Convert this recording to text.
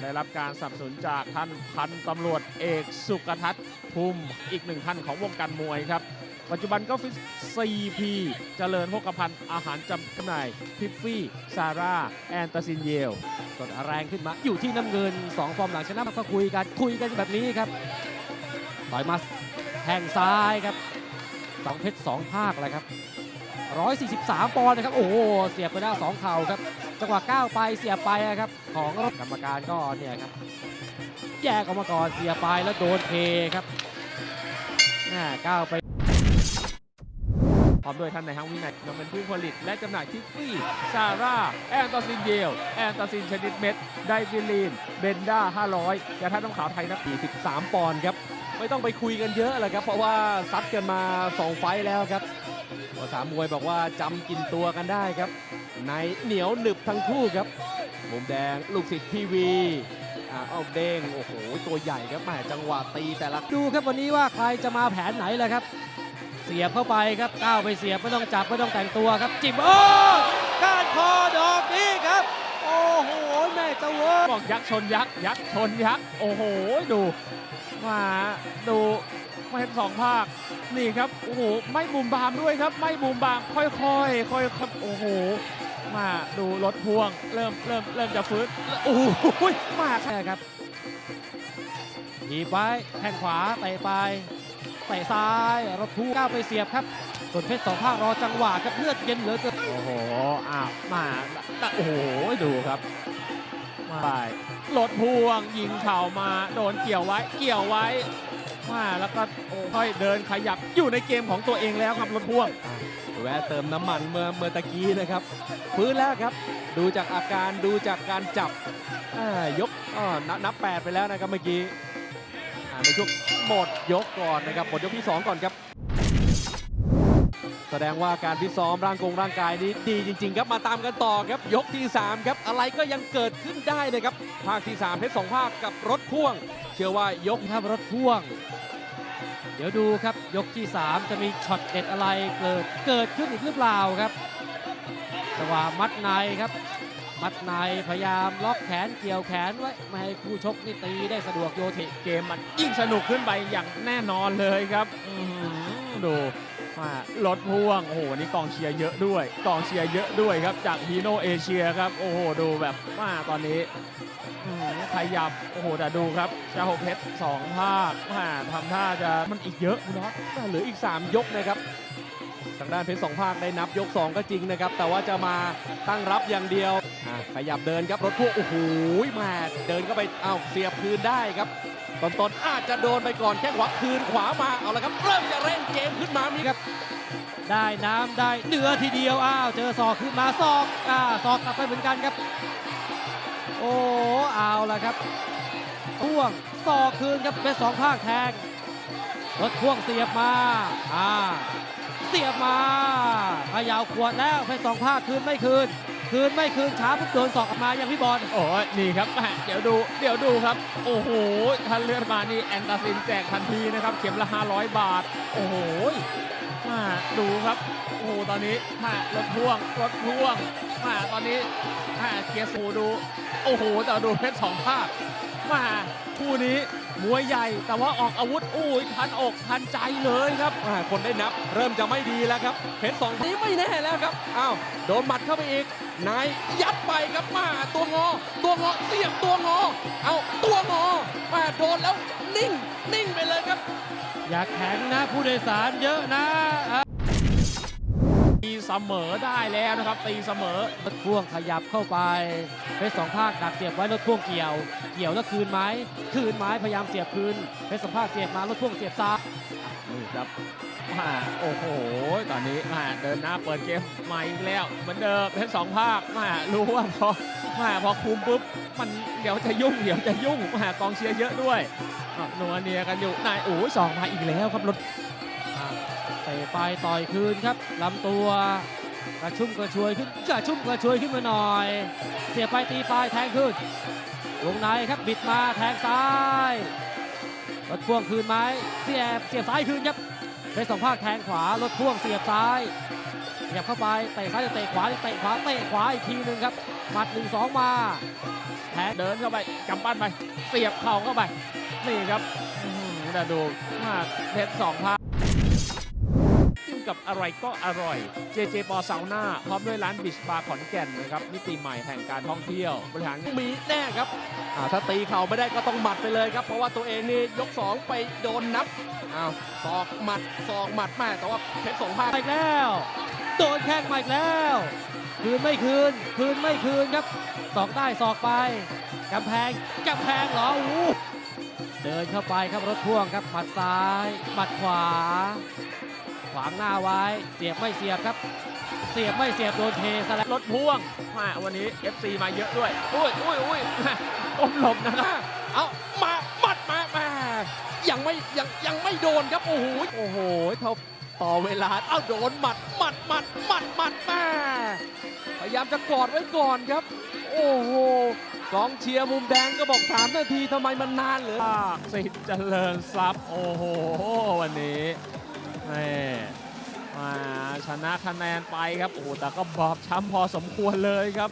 ได้รับการสนับสนุนจากท่านพันตำรวจเอกสุกทัศน์ภูมิอีกหนึ่งท่านของวงการมวยครับ ปัจจุบันก็ฟิส 4P เจริญโภคภัณฑ์อาหารจำหน่ายพิฟฟี่ ซาร่า แอนตาซินเยลสดแรงขึ้นมาอยู่ที่น้ำเงิน 2 ฟอร์มหลังชนะก็คุยกัน คุยกันแบบนี้ครับต่อยมาแทงซ้ายครับสองเพชรสองภาคเลยครับ 143 ปอนด์นะครับ โอ้โห เสียบไปหน้าสองเข่าครับ จังหวะก้าวไปเสียไปครับ ของรถกรรมการก็เนี่ยครับ แยกออกมาก่อนเสียไปแล้วโดนเทครับแม่ก้าวไปพร้อมด้วยท่านในายห้างวินัยยังเป็นผู้ผลิต และจำหน่ายพิฟฟี่ ซาร่า แอนตาซินเยล แอนตาซินชนิดเม็ด ไดฟิลีน เบนด้า 500ยาท่าน้ำขาวไทยนัก43 ปอนด์ครับ ไม่ต้องไปคุยกันเยอะแหละครับ เพราะว่าซัดกันมา 2 ไฟแล้วครับภาษามวยบอกว่าจำกินตัวกันได้ครับ ในเหนียวหนึบทั้งคู่ครับ มุมแดงลูกศิษย์พีวีอ่าเอาเด้งโอ้โหตัวใหญ่ครับแหมจังหวะตีแต่ละดูครับวันนี้ว่าใครจะมาแผนไหนแหละครับ เสียบเข้าไปครับก้าวไปเสียบไม่ต้องจับไม่ต้องแต่งตัวครับ จิบโอ้ก้านคอดอกนี้ครับ โอ้โหแม่เจ้าเวอร์บอกยักษ์ชนยักษ์ยักษ์ชนยักษ์โอ้โหดูมาดูมาเห็นสองภาคนี่ครับโอ้โหไม่บูมบามด้วยครับ ไม่บูมบามค่อยๆค่อยๆครับโอ้โห มาดูรถพ่วง เริ่มเริ่มเริ่มจะฟื้นโอ้โหมาใช่ครับทีบไว้แข้งขวาเตะไปเตะซ้ายรถทูก้าวไปเสียบครับส่วนเพชรสองภาครอจังหวะครับเลือดเย็นเหลือเกินโอ้โหอ้าวมาโอ้โหดูครับมาไปรถพ่วงยิงเข่ามาโดนเกี่ยวไว้เกี่ยวไว้มาแล้วก็ค่อยเดินขยับอยู่ในเกมของตัวเองแล้วครับรถพ่วง แวะเติมน้ำมันเมื่อเมื่อตะกี้นะครับฟื้นแล้วครับ ดูจากอาการดูจากการจับอ่ายกอ๋อนับนับแปดไปแล้วนะครับเมื่อกี้ในช่วงหมดยกก่อนนะครับหมดยกที่สองก่อนครับ แสดงว่าการฟิซ้อมร่างกงร่างกายนี้ดีจริง ๆ ครับมาตามกันต่อครับ ยกที่ 3 ครับ อะไรก็ยังเกิดขึ้นได้นะครับภาคที่3เพชรสองภาคกับรถพ่วง เชื่อว่ายกครับรถพ่วง เดี๋ยวดูครับยกที่ 3 จะมีช็อตเด็ดอะไรเกิดเกิดขึ้นอีกหรือเปล่าครับจังหวะมัดในครับ มัดในพยายามล็อกแขนเกี่ยวแขนไว้ไม่ให้คู่ชกนี่ตีได้สะดวกโยธิเกมมันยิ่งสนุกขึ้นไปอย่างแน่นอนเลยครับดู มารถพ่วง โอ้โหนี่กองเชียร์เยอะด้วย กองเชียร์เยอะด้วยครับ จากฮีโนเอเชียครับ โอ้โห ดูแบบว่าตอนนี้ขยับ โอ้โห แต่ดูครับจ้าหกเพชรสองภาคมาทำท่าจะมันอีกเยอะคุณน็อตเหลืออีก 3 ยกนะครับ ทางด้านเพชรสองภาคได้นับยก 2 ก็จริงนะครับ แต่ว่าจะมาตั้งรับอย่างเดียว ขยับเดินครับรถพ่วง โอ้โหมาเดินเข้าไป เอ้าเสียบคืนได้ครับ ต้นอาจจะโดนไปก่อนแค่ขวาคืนขวามาเอาละครับ เริ่มจะเร่งเกมขึ้นมามีครับ ได้น้ำได้เนื้อทีเดียวอ้าวเจอศอกขึ้นมาศอกอ่าศอกกลับไปเหมือนกันครับ โอ้เอาละครับพ่วงศอกคืนครับเป็นสองภาคแทงรถพ่วงเสียบมาอ่าเสียบมาเขยาวขวดแล้วเป็นสองภาคคืนไม่คืน คืนไม่คืนช้าปุ๊บโดนศอกกลับมาอย่างพี่บอลโอ้ยนี่ครับแหม่เดี๋ยวดูเดี๋ยวดูครับ โอ้โหทันเลือดมานี่แอนตาซินแจกทันทีนะครับ เข็มละ 500 บาท โอ้โหมาดูครับ โอ้โหตอนนี้มารถพ่วงรถพ่วงมาตอนนี้มาเกียร์สูดู โอ้โหแต่ดูเพชรสองภาคมาคู่นี้มวยใหญ่ แต่ว่าออกอาวุธโอ้ยทันอกทันใจเลยครับอ่าคนได้นับ เริ่มจะไม่ดีแล้วครับเพชรสองนี้ไม่แน่แล้วครับอ้าวโดนหมัดเข้าไปอีก นายยัดไปครับมาตัวงอ ตัวงอเสียบตัวงอ เอาตัวงอมาโดนแล้วนิ่ง นิ่งไปเลยครับ อย่าแข็งนะผู้โดยสารเยอะนะตีเสมอได้แล้วนะครับ ตีเสมอรถพ่วงขยับเข้าไปเพชรสองภาคดักเสียบไว้รถพ่วงเกี่ยว เกี่ยวแล้วคืนไม้คืนไม้พยายามเสียบคืนเพชรสองภาคเสียบมารถพ่วงเสียบซ้ายนี่ครับ มาโอ้โห ตอนนี้มาเดินหน้าเปิดเกมใหม่อีกแล้วเหมือนเดิมทั้งสองภาคมารู้ว่าพอมาพอคุมปุ๊บมันเดี๋ยวจะยุ่งเดี๋ยวจะยุ่งมากองเชียร์เยอะด้วยนัวเนียกันอยู่นายโอ้สองมาอีกแล้วครับรถเตะไปต่อยคืนครับลำตัวกระชุ่มกระชวยขึ้นกระชุ่มกระชวยขึ้นมาหน่อย เสียไปตีไปแทงขึ้นวงในครับบิดมาแทงซ้ายรถพ่วงคืนไหมเสียบเสียบซ้ายคืนครับ เพชรสองภาคแทงขวารถพ่วงเสียบซ้ายขยับเข้าไปเตะซ้ายเตะขวาเตะขวาเตะขวาอีกทีหนึ่งครับหมัดหนึ่งสองมาแทงเดินเข้าไปกำปั้นไป เสียบเข่าเข้าไปนี่ครับแต่ดูมาเพชรสองภาค กับอะไรก็อร่อยเจเจปอซาวน่าพร้อมด้วยร้านบิชบาร์ขอนแก่นนะครับมิติใหม่แห่งการท่องเที่ยวบริหารมีแน่ครับอ่าถ้าตีเข่าไม่ได้ก็ต้องหมัดไปเลยครับ เพราะว่าตัวเองนี่ยก 2 ไปโดนนับอ้าวศอกหมัดศอกหมัดแม่แต่ว่าเพชรสองภาคอีกแล้ว โดนแข้งมาอีกแล้ว คืนไม่คืน คืนไม่คืนครับสอกได้สอกไปกำแพงกำแพงเหรออู้เดินเข้าไปครับรถพ่วงครับหมัดซ้ายหมัดขวา ขวางหน้าไว้ เสียบไม่เสียบครับ เสียบไม่เสียบโดนเทซะแล้วรถพ่วงมาวันนี้ FC มาเยอะด้วย อุ้ยอุ้ยอุ้ยแม่ก้มหลบนะครับ เอามาหมัดมาแม่ยังไม่ยังยังไม่โดนครับ โอ้โห โอ้โหเท่าต่อเวลา เอาโดนหมัดหมัดหมัดหมัดหมัดแม่พยายามจะกอดไว้ก่อนครับ โอ้โหกองเชียร์มุมแดงก็บอก 3 นาทีทำไมมันนานเหลือภาคสิทธิ์เจริญทรัพย์ โอ้โห วันนี้ ม่มาชนะคะแนนไปครับโอ้โหแต่ก็บอบช้ำพอสมควรเลยครับ